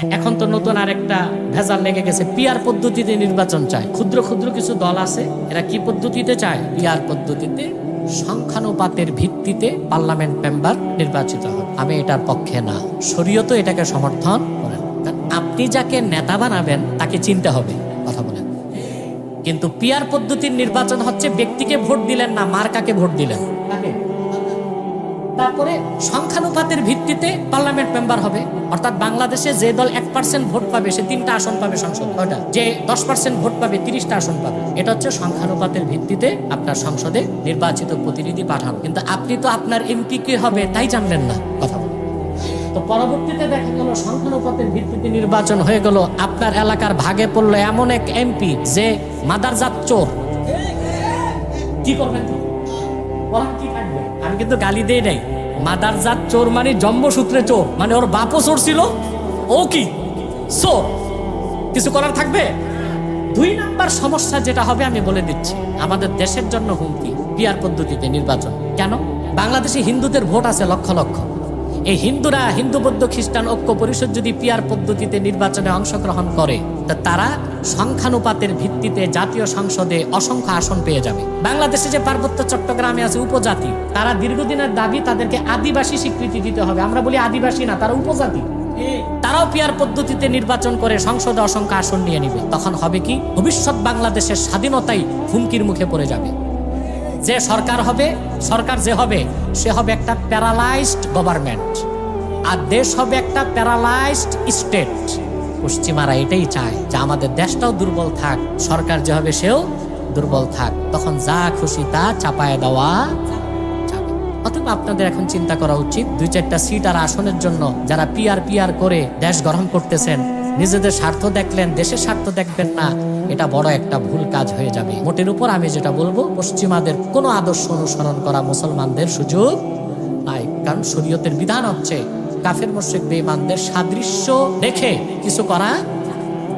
এখন তো নতুন আর একটা ভেজাল লেগে গেছে। পিয়ার পদ্ধতিতে নির্বাচন চায়। ক্ষুদ্র ক্ষুদ্র কিছু দল আছে, এরা কি পদ্ধতিতে চায়? পিয়ার পদ্ধতিতে সংখ্যানুপাতের ভিত্তিতে পার্লামেন্ট মেম্বার নির্বাচিত হবে। আমি এটার পক্ষে না। শরীয়ত এটাকে সমর্থন করে না। কারণ আপনি যাকে নেতা বানাবেন, তাকে চিনতে হবে, কথা বলেন। কিন্তু পিয়ার পদ্ধতির নির্বাচন হচ্ছে, ব্যক্তিকে ভোট দিলেন না, মার্কাকে ভোট দিলেন? তারপরে সংখ্যানুপাতের ভিত্তিতে পার্লামেন্ট মেম্বার হবে। অর্থাৎ বাংলাদেশে যে দল এক পার্সেন্ট ভোট পাবে, সে তিনটা আসন পাবে সংসদ। ওটা যে দশ পার্সেন্ট ভোট পাবে, তিরিশটা আসন পাবে। এটা হচ্ছে সংখ্যানুপাতের ভিত্তিতে আপনার সংসদে নির্বাচিত প্রতিনিধি পাঠানো। কিন্তু আপনি তো আপনার এমপি কে হবে, তাই জানলেন না। কথা। তো পরবর্তীতে দেখা গেল, সংখ্যানুপাতের ভিত্তিতে নির্বাচন হয়ে গেল। আপনার এলাকার ভাগে পড়ল এমন এক এমপি যে মাদারজাত চোর। কি করবেন? কি কিন্তু গালি দেয় নাই। মাদার জাত চোর মানে জন্মসূত্রে চোর। মানে ওর বাপও চোর ছিল, ও কি? চোর। কিছু করার থাকবে? দুই নাম্বার সমস্যা যেটা হবে আমি বলে দিচ্ছি, আমাদের দেশের জন্য হুমকি পিয়ার পদ্ধতিতে নির্বাচন। কেন? বাংলাদেশে হিন্দুদের ভোট আছে লক্ষ লক্ষ। এই হিন্দুরা হিন্দু বৌদ্ধ খ্রিস্টান ঐক্য পরিষদ যদি পিয়ার পদ্ধতিতে নির্বাচনে অংশগ্রহণ করে, তা তারা সংখ্যানুপাতের ভিত্তিতে জাতীয় সংসদে অসংখ্য আসন পেয়ে যাবে। বাংলাদেশে যে পার্বত্য চট্টগ্রামে আছে উপজাতি, তারা দীর্ঘদিনের দাবি তাদেরকে আদিবাসী স্বীকৃতি দিতে হবে। আমরা বলি আদিবাসী না, তারা উপজাতি। তারাও পিয়ার পদ্ধতিতে নির্বাচন করে সংসদে অসংখ্য আসন নিয়ে নিবে। তখন হবে কি? ভবিষ্যৎ বাংলাদেশের স্বাধীনতাই হুমকির মুখে পড়ে যাবে। যে সরকার হবে, সরকার যে হবে, সে হবে একটা প্যারালাইজড গভর্নমেন্ট। আর দেশ হবে একটা প্যারালাইজড স্টেট। পশ্চিমারা এটাই চায় যে আমাদের দেশটাও দুর্বল থাক, সরকার যে হবে সেও দুর্বল থাক। তখন যা খুশি তা চাপায় দেওয়া অথবা আপনাদের এখন চিন্তা করা উচিত, দুই চারটা সিট আর আসনের জন্য যারা পিয়ার পিয়ার করে দেশ গরম করতেছেন নিজেদের স্বার্থ দেখলেন, দেশের স্বার্থ দেখবেন না। এটা বড় একটা ভুল কাজ হয়ে যাবে। মোটের উপর আমি যেটা বলব, পশ্চিমাদের কোনো আদর্শ অনুসরণ করা মুসলমানদের সুযোগ নাই। কারণ শরীয়তের বিধান হচ্ছে, কাফের মোশেক বেঈমানদের সাদৃশ্য রেখে কিছু করা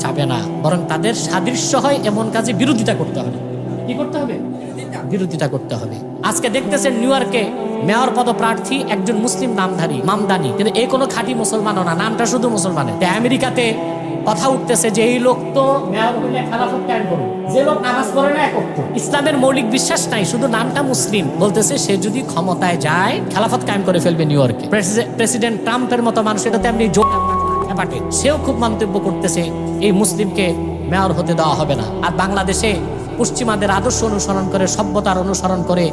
যাবে না। বরং তাদের সাদৃশ্য হয় এমন কাজে বিরোধিতা করতে হবে। কি করতে হবে? বিরোধিতা করতে হবে। আজকে দেখতেছেন নিউ ইয়র্কে মেয়র পদপ্রার্থী একজন মুসলিম নামধারী, মামদানি। কিন্তু এই কোনো খাঁটি মুসলমানও না, নামটা শুধু মুসলমানের। তাই আমেরিকাতে কথা উঠতেছে যে এই লোক তো মেয়র হইলে খেলাফত কায়েম করবে যে লোক নামাজ পড়ে না একক। ইসলামের মৌলিক বিশ্বাস নাই, শুধু নামটা মুসলিম। বলতেছে সে যদি ক্ষমতায় যায়, খেলাফত কায়েম করে ফেলবে নিউ ইয়র্কে। প্রেসিডেন্ট ট্রাম্পের মতো মানুষ এটা তেমনি জোর সেও খুব মন্তব্য করতেছে, এই মুসলিমকে মেয়র হতে দেওয়া হবে না। আর বাংলাদেশে পশ্চিমাদের আদর্শ অনুসরণ করে, সভ্যতার অনুসরণ করে,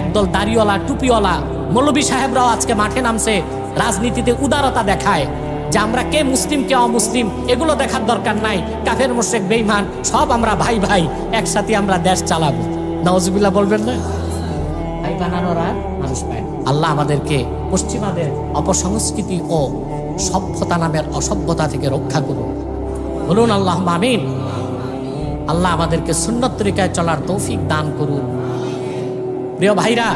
একদল দাড়িওয়ালা, টুপিওয়ালা মৌলবী সাহেবরাও আজকে মাঠে নামছে, রাজনীতিতে উদারতা দেখায়, যে আমরা কে মুসলিম, কে অমুসলিম, এগুলো দেখার দরকার নাই, কাফের, মোশেক বেইমান সব আমরা ভাই ভাই, একসাথে আমরা দেশ চালাবো। নওয়াজবিল্লাহ বলবেন না? ভাই বানানোর আর মানুষ পায় আল্লাহ আমাদেরকে পশ্চিমাদের অপসংস্কৃতি ও সভ্যতা নামের অসভ্যতা থেকে রক্ষা করুন বলুন আল্লাহ আমিন। আল্লাহ আমাদেরকে সুন্নত তরিকায় চলার তৌফিক দান করুন। প্রিয় ভাইরা,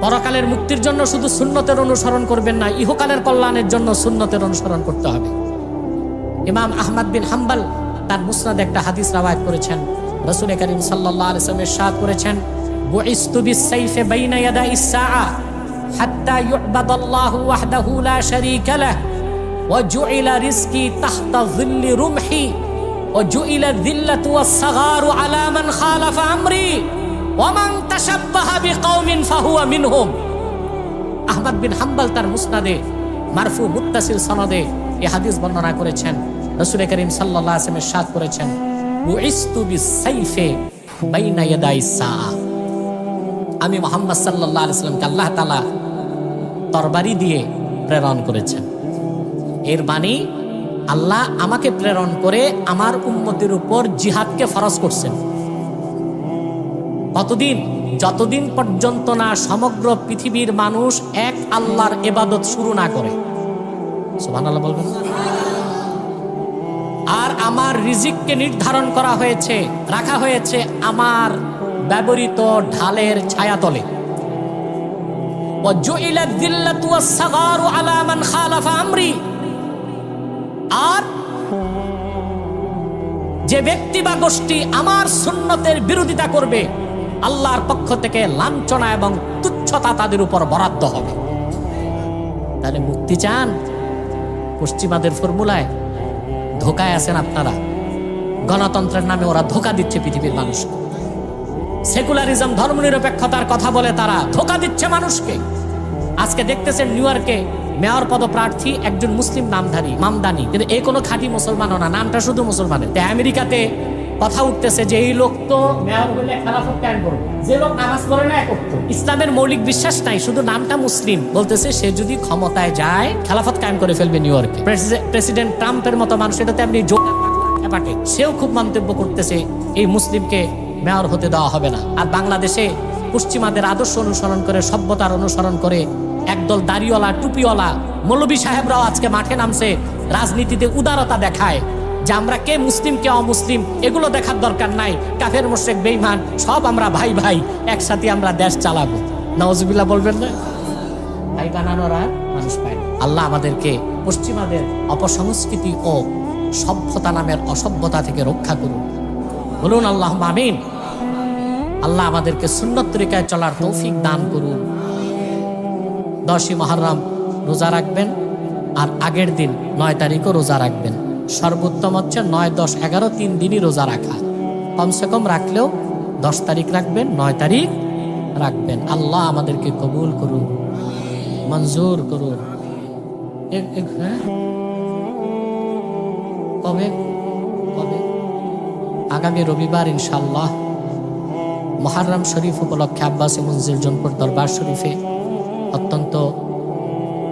পরকালের মুক্তির জন্য শুধু সুন্নতের অনুসরণ করবেন না, ইহকালের কল্যাণের জন্য সুন্নতের অনুসরণ করতে হবে। ইমাম আহমদ বিন হাম্বাল তার মুসনাদ একটা হাদিস রাওয়ায়াত করেছেন। রসুল করিম সাল্লাল্লাহু আলাইহি ওয়াসাল্লাম ইরশাদ করেছেন ইস-সাআ খালাফা আমরি আহমদ বিন মুসনাদে, মারফু মুত্তাসিল সনদে বর্ণনা করেছেন। করেছেন। আমি মোহাম্মদ আল্লাহ তাআলা তরবারি দিয়ে প্রেরণ করেছেন। এর মানে আল্লাহ আমাকে প্রেরণ করে আমার উন্মতির উপর জিহাদকে ফরজ করছেন। কতদিন? যতদিন পর্যন্ত না সমগ্র পৃথিবীর মানুষ এক আল্লাহর এবাদত শুরু না করে। বলবেন আর আমার রিজিককে নির্ধারণ করা হয়েছে, রাখা হয়েছে আমার ব্যবহৃত ঢালের ছায়াতলে। আমরি। আর যে ব্যক্তি বা গোষ্ঠী আমার সুন্নতের বিরোধিতা করবে, আল্লাহর পক্ষ থেকে লাঞ্ছনা এবং তুচ্ছতা তাদের উপর বরাদ্দ হবে। তাহলে মুক্তি চান? পশ্চিমাদের ফর্মুলায় ধোকায় আছেন আপনারা। গণতন্ত্রের নামে ওরা ধোকা দিচ্ছে পৃথিবীর মানুষকে সেকুলারিজম, ধর্মনিরপেক্ষতার কথা বলে তারা ধোকা দিচ্ছে মানুষকে। আজকে দেখতেছেন নিউ ইয়র্কে মেয়র পদপ্রার্থী একজন মুসলিম নামধারী, মামদানি। কিন্তু এই কোনো খাঁটি মুসলমানও না, নামটা শুধু মুসলমানের। তাই আমেরিকাতে কথা উঠতেছে যে এই লোক তো মেয়র হলে যে লোক নামাজ পড়ে না ইসলামের মৌলিক বিশ্বাস নাই, শুধু নামটা মুসলিম। বলতেছে সে যদি ক্ষমতায় যায়, খেলাফত কায়েম করে ফেলবে নিউ ইয়র্কে। প্রেসিডেন্ট ট্রাম্পের মতো মানুষ এটা আপনি ব্যাপারটি সেও খুব মন্তব্য করতেছে, এই মুসলিমকে মেয়র হতে দেওয়া হবে না। আর বাংলাদেশে পশ্চিমাদের আদর্শ অনুসরণ করে, সভ্যতার অনুসরণ করে, একদল দাড়িওয়ালা, টুপিওয়ালা মৌলবী সাহেবরাও আজকে মাঠে নামছে, রাজনীতিতে উদারতা দেখায়। যে আমরা কে মুসলিম, কে অমুসলিম, এগুলো দেখার দরকার নাই, কাফের, মোশেক বেইমান সব আমরা ভাই ভাই, একসাথে আমরা দেশ চালাবো। নওয়াজবিল্লাহ বলবেন না? ভাই বানানোর আর মানুষ পায় আল্লাহ আমাদেরকে পশ্চিমাদের অপসংস্কৃতি ও সভ্যতা নামের অসভ্যতা থেকে রক্ষা করুন বলুন আল্লাহ আমিন। আল্লাহ আমাদেরকে সুন্নত তরিকায় চলার তৌফিক দান করুন। দশই মহরম রোজা রাখবেন আর আগের দিন নয় তারিখও রোজা রাখবেন। সর্বোত্তম হচ্ছে নয়, দশ, এগারো, তিন দিনই রোজা রাখা। কমসে কম রাখলেও দশ তারিখ রাখবেন, নয় তারিখ রাখবেন। আল্লাহ আমাদেরকে কবুল করুন মঞ্জুর করুন হ্যাঁ? কবে? কবে? আগামী রবিবার ইনশাল্লাহ মহারাম শরীফ উপলক্ষে আব্বাসী মঞ্জিল জনপুর দরবার শরীফে অত্যন্ত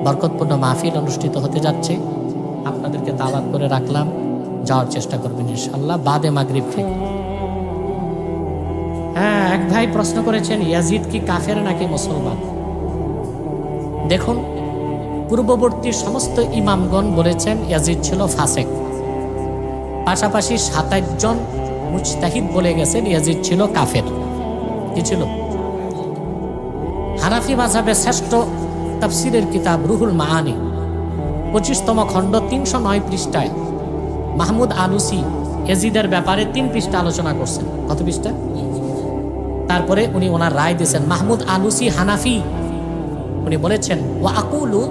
বরকতপূর্ণ মাহফিল অনুষ্ঠিত হতে যাচ্ছে। আপনাদেরকে দাওয়াত করে রাখলাম। যাওয়ার চেষ্টা করবেন ইনশাল্লাহ বাদে মাগরিব থেকে। হ্যাঁ এক ভাই প্রশ্ন করেছেন, ইয়াজিদ কি কাফের নাকি মুসলমান? দেখুন, পূর্ববর্তী সমস্ত ইমামগণ বলেছেন, ইয়াজিদ ছিল ফাসেক। পাশাপাশি সাতাশ জন মুজতাহিদ বলে গেছেন, ইয়াজিদ ছিল কাফের। কি ছিল? হানাফি মাঝাবের শ্রেষ্ঠ তাফসিরের কিতাব রুহুল মাহানি পঁচিশতম খণ্ড, তিনশো নয় পৃষ্ঠায়। মাহমুদ আলুসি এজিদের ব্যাপারে তিন পৃষ্ঠা আলোচনা করছেন। কত পৃষ্ঠা? তারপরে উনি ওনার রায় দিয়েছেন, মাহমুদ আলুসি হানাফি। উনি বলেছেন, ওয়া আকুলু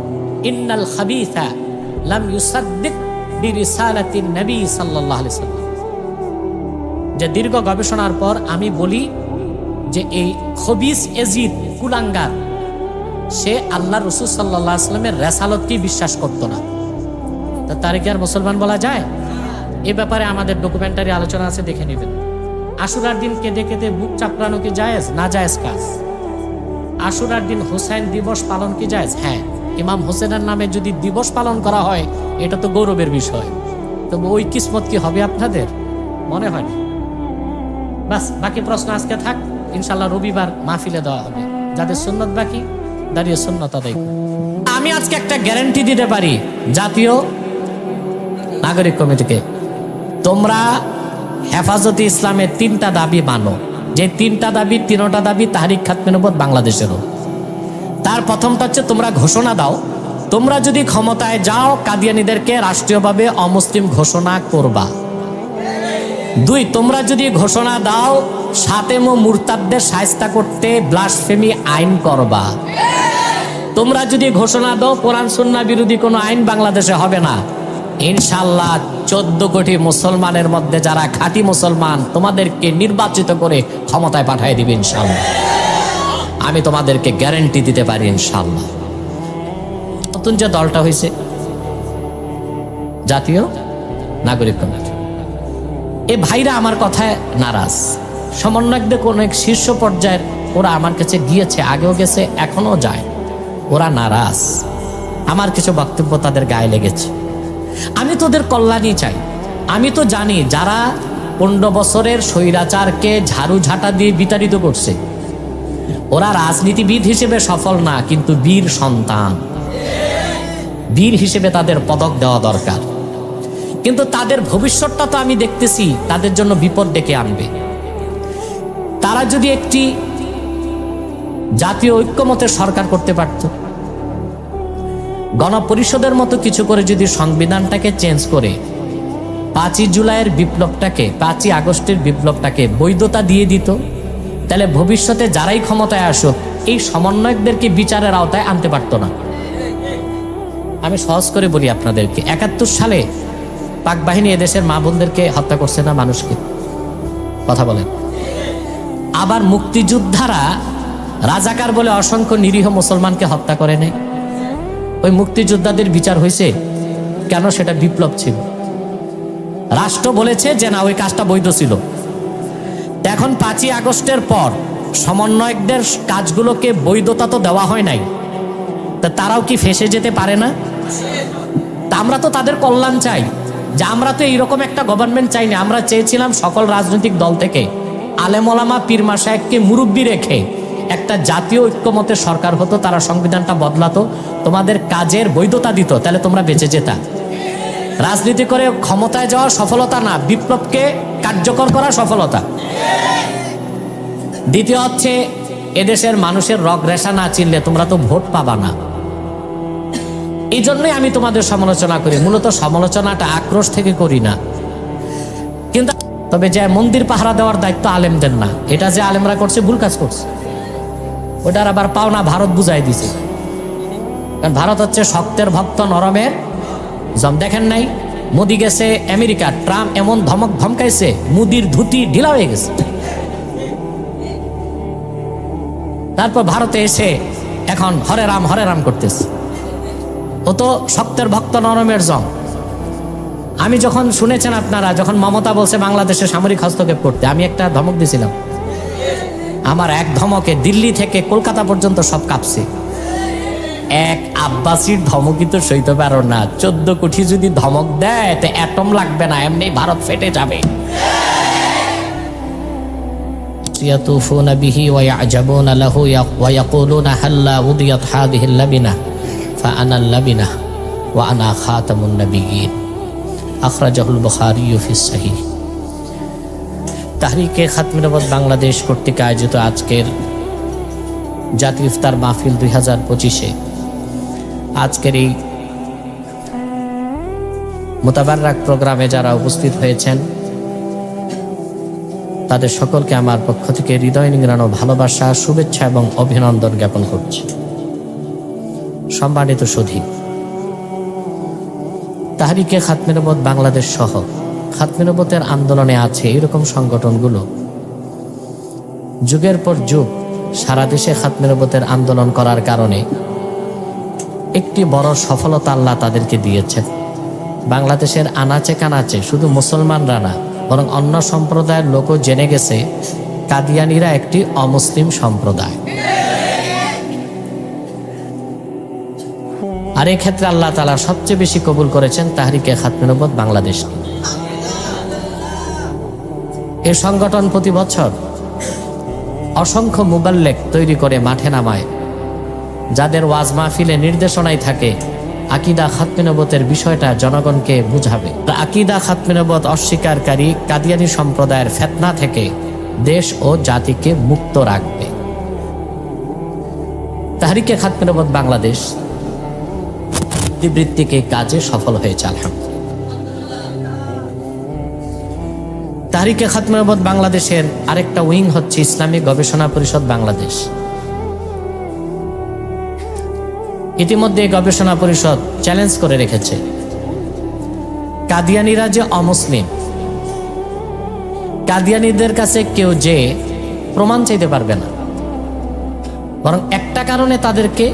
ইন্নাল খাবিসা লাম ইউসাদ্দিক বিরিসালাতিন নবী সাল্লাল্লাহু আলাইহি সাল্লাম যে দীর্ঘ গবেষণার পর আমি বলি যে এই খবিস এজিদ কুলাঙ্গার, সে আল্লাহ রসুল সাল্লাহ আসলামের রেসালতকেই বিশ্বাস করতো না। তা তার কি আর মুসলমান বলা যায়? এ ব্যাপারে আমাদের ডকুমেন্টারি আলোচনা আছে, দেখে নেবেন। আশুরার দিন কেঁদে কেঁদে বুক চাপড়ানো কি জায়েজ? না জায়েজ কাজ। আশুরার দিন হোসেন দিবস পালন কি জায়েজ? হ্যাঁ। ইমাম হোসেনের নামে যদি দিবস পালন করা হয়, এটা তো গৌরবের বিষয়। তবে ওই কিসমত কি হবে আপনাদের? মনে হয় না। বাস, বাকি প্রশ্ন আজকে থাক। ইনশাল্লাহ রবিবার মাহফিলে দেওয়া হবে। যাদের সুন্নত বাকি, দাঁড়িয়ে সুন্নত আমি আজকে একটা গ্যারান্টি দিতে পারি, জাতীয় নাগরিক কমিটিকে। তোমরা হেফাজতে ইসলামের তিনটা দাবি মানো। যে তিনটা দাবি তিনটা দাবি তাহারিক উপর বাংলাদেশেরও। তার প্রথমটা হচ্ছে, তোমরা ঘোষণা দাও। তোমরা যদি ক্ষমতায় যাও, কাদিয়ানিদেরকে রাষ্ট্রীয়ভাবে অমুসলিম ঘোষণা করবা। দুই, তোমরা যদি ঘোষণা দাও, সাতেম ও মুরতাদদের করতে ব্লাসফেমি আইন করবা। তোমরা যদি ঘোষণা দাও, কোরআন সুন্না বিরোধী কোনো আইন বাংলাদেশে হবে না। ইনশাল্লাহ চোদ্দ কোটি মুসলমানের মধ্যে যারা খাঁটি মুসলমান, তোমাদেরকে নির্বাচিত করে ক্ষমতায় পাঠিয়ে দিবে ইনশাল্লাহ আমি তোমাদেরকে গ্যারেন্টি দিতে পারি ইনশাল্লাহ নতুন যে দলটা হয়েছে জাতীয় নাগরিক কমিটি। এ ভাইরা আমার কথায় নারাজ। সমন্বয়কদের কোন এক শীর্ষ পর্যায়ের ওরা আমার কাছে গিয়েছে, আগেও গেছে, এখনও যায়। ওরা নারাজ। আমার কিছু বক্তব্য তাদের গায়ে লেগেছে। আমি তোদের কল্যাণই চাই। আমি তো জানি যারা পনেরো বছরের স্বৈরাচারকে ঝাড়ু ঝাঁটা দিয়ে বিতাড়িত করছে, ওরা রাজনীতিবিদ হিসেবে সফল না, কিন্তু বীর সন্তান। বীর হিসেবে তাদের পদক দেওয়া দরকার। কিন্তু তাদের ভবিষ্যৎটা তো আমি দেখতেছি, তাদের জন্য বিপদ ডেকে আনবে। তারা যদি একটি জাতীয় ঐক্যমতের সরকার করতে পারত, গণপরিষদের মতো কিছু করে যদি সংবিধানটাকে চেঞ্জ করে, পাঁচই জুলাইয়ের বিপ্লবটাকে, পাঁচই আগস্টের বিপ্লবটাকে বৈধতা দিয়ে দিত, তাহলে ভবিষ্যতে যারাই ক্ষমতায় আসুক, এই সমন্বয়কদেরকে বিচারের আওতায় আনতে পারতো না। আমি সহজ করে বলি আপনাদেরকে, একাত্তর সালে পাক বাহিনী এদেশের মা বোনদেরকে হত্যা করছে না মানুষকে? কথা বলেন। আবার মুক্তিযোদ্ধারা রাজাকার বলে অসংখ্য নিরীহ মুসলমানকে হত্যা করে নাই ওই মুক্তিযোদ্ধাদের বিচার হয়েছে কেন সেটা বিপ্লব ছিল? রাষ্ট্র বলেছে যে না, ওই কাজটা বৈধ ছিল। এখন পাঁচই আগস্টের পর সমন্বয়কদের কাজগুলোকে বৈধতা তো দেওয়া হয় নাই। তা তারাও কি ফেসে যেতে পারে না? তা আমরা তো তাদের কল্যাণ চাই। যে আমরা তো এইরকম একটা গভর্নমেন্ট চাই না, আমরা চেয়েছিলাম সকল রাজনৈতিক দল থেকে আলেমলামা পীরমা সাহেবকে মুরব্বী রেখে একটা জাতীয় ঐক্যমতের সরকার হতো, তারা সংবিধানটা বদলাতো, তোমাদের কাজের বৈধতা দিত, তাহলে তোমরা বেঁচে যেতা। রাজনীতি করে ক্ষমতায় যাওয়া সফলতা না, বিপ্লবকে কার্যকর করা সফলতা। দ্বিতীয় হচ্ছে, এদেশের মানুষের রগ রেশা না চিনলে তোমরা তো ভোট পাবা না। এই জন্যই আমি তোমাদের সমালোচনা করি। মূলত সমালোচনাটা আক্রোশ থেকে করি না। কিন্তু তবে যে মন্দির পাহারা দেওয়ার দায়িত্ব আলেমদের না। এটা যে আলেমরা করছে, ভুল কাজ করছে। ওটার আবার পাওনা ভারত বুঝাই দিছে। কারণ ভারত হচ্ছে শক্তের ভক্ত, নরমের জম। দেখেন নাই, মোদি গেছে আমেরিকা, ট্রাম্প এমন ধমক ধমকাইছে, মুদির ধুতি ঢিলা হয়ে গেছে। তারপর ভারতে এসে এখন হরে রাম হরে রাম করতেছে। ও তো শক্তের ভক্ত নরমের জম আমি যখন শুনেছেন আপনারা যখন মমতা বলছে বাংলাদেশে সামরিক হস্তক্ষেপ করতে আমি একটা ধমক দিছিলাম আমার এক ধমকে দিল্লি থেকে কলকাতা পর্যন্ত সব কাঁপছে এক আব্বাসির ধমকই তো সইতে পারো না চোদ্দ কোটি যদি ধমক দেয় তো অ্যাটম লাগবে না এমনি ভারত ফেটে যাবে يطوفون به ويعجبون له ويقولون هلا وضيت هذه اللبنة فأنا اللبنة وأنا خاتم النبيين أخرجه البخاري في الصحيح তাহরিকে খাতমিনবদ বাংলাদেশ কর্তৃক আয়োজিত আজকের জাতীয় ইফতার মাহফিল দুই হাজার পঁচিশে আজকের এই মোতাবাররাক প্রোগ্রামে যারা উপস্থিত হয়েছেন তাদের সকলকে আমার পক্ষ থেকে হৃদয় নিংড়ানো ভালোবাসা শুভেচ্ছা এবং অভিনন্দন জ্ঞাপন করছি সম্মানিত সুধী। তাহারিকে খাতমিনবত বাংলাদেশ সহ খাতমিনবতের আন্দোলনে আছে এরকম সংগঠনগুলো। যুগের পর যুগ সারা দেশে খাতমিনবতের আন্দোলন করার কারণে একটি বড় সফলতা আল্লাহ তাদেরকে দিয়েছেন। বাংলাদেশের আনাচে কানাচে শুধু মুসলমানরা না, বরং অন্য সম্প্রদায়ের লোকও জেনে গেছে, কাদিয়ানিরা একটি অমুসলিম সম্প্রদায়। আর ক্ষেত্রে আল্লাহ তালা সবচেয়ে বেশি কবুল করেছেন তাহরিকে খাতমিনবত বাংলাদেশকে। এই সংগঠন প্রতি বছর অসংখ্য মুবাল্লেক তৈরি করে মাঠে নামায়, যাদের ওয়াজ মাহফিলে নির্দেশনায় থাকে, আকিদা খাতমিনবতের বিষয়টা জনগণকে বুঝাবে। আকিদা খাতমিনবত অস্বীকারী কাদিয়ানি সম্প্রদায়ের ফেতনা থেকে দেশ ও জাতিকে মুক্ত রাখবে। তাহারিকে খাতমিনবত বাংলাদেশ। বৃত্তিকে কাজে সফল হয়েছে, আলহামদুলিল্লাহ। তাহারিকে খাতমিনবত বাংলাদেশের আরেকটা উইং হচ্ছে ইসলামিক গবেষণা পরিষদ বাংলাদেশ। ইতিমধ্যে গবেষণা পরিষদ চ্যালেঞ্জ করে রেখেছে। কাদিয়ানিরা যে অমুসলিম, কাদিয়ানিদের কাছে কেউ যে প্রমাণ চাইতে পারবে না, বরং একটা কারণে তাদেরকে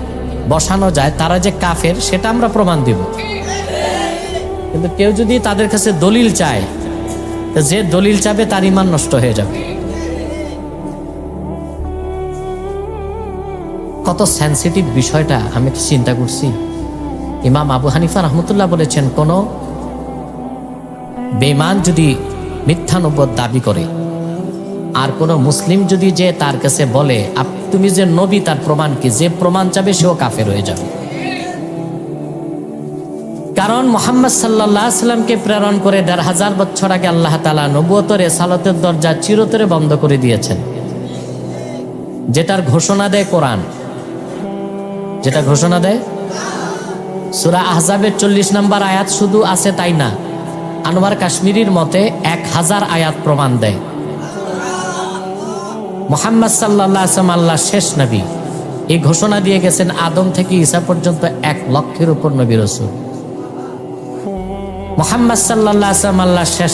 বসানো যায়, তারা যে কাফের, সেটা আমরা প্রমাণ দিব। কিন্তু কেউ যদি তাদের কাছে দলিল চায় যে দলিল চাবে তার ইমান নষ্ট হয়ে যাবে। কত সেন্সিটিভ বিষয়টা আমি কি চিন্তা করছি। ইমাম আবু হানিফা রহমতুল্লাহ বলেছেন, কোন বেমান যদি মিথ্যানুবোধ দাবি করে, আর কোন মুসলিম যদি যে তার কাছে বলে তুমি যে নবী, তার প্রমাণ কি? যে প্রমাণ চাবে, সেও কাফের হয়ে যাবে। কারণ মোহাম্মদ সাল্লাহ সাল্লামকে প্রেরণ করে দেড় হাজার বছর আগে আল্লাহ তালা নবুয়তরে সালতের দরজা চিরতরে বন্ধ করে দিয়েছেন। যেটার ঘোষণা দেয় কোরআন। যেটা ঘোষণা দেয়? সুরা আহজাবের চল্লিশ নম্বর আয়াত শুধু আছে তাই না? আনোয়ার কাশ্মীরির মতে এক হাজার আয়াত প্রমাণ দেয়। মোহাম্মদ সাল্লা আসলাম আল্লাহ শেষ নবী। এই ঘোষণা দিয়ে গেছেন আদম থেকে ঈশা পর্যন্ত এক লক্ষের উপর নবী রসুল। মোহাম্মদ সাল্লাহ আসলাম আল্লাহ শেষ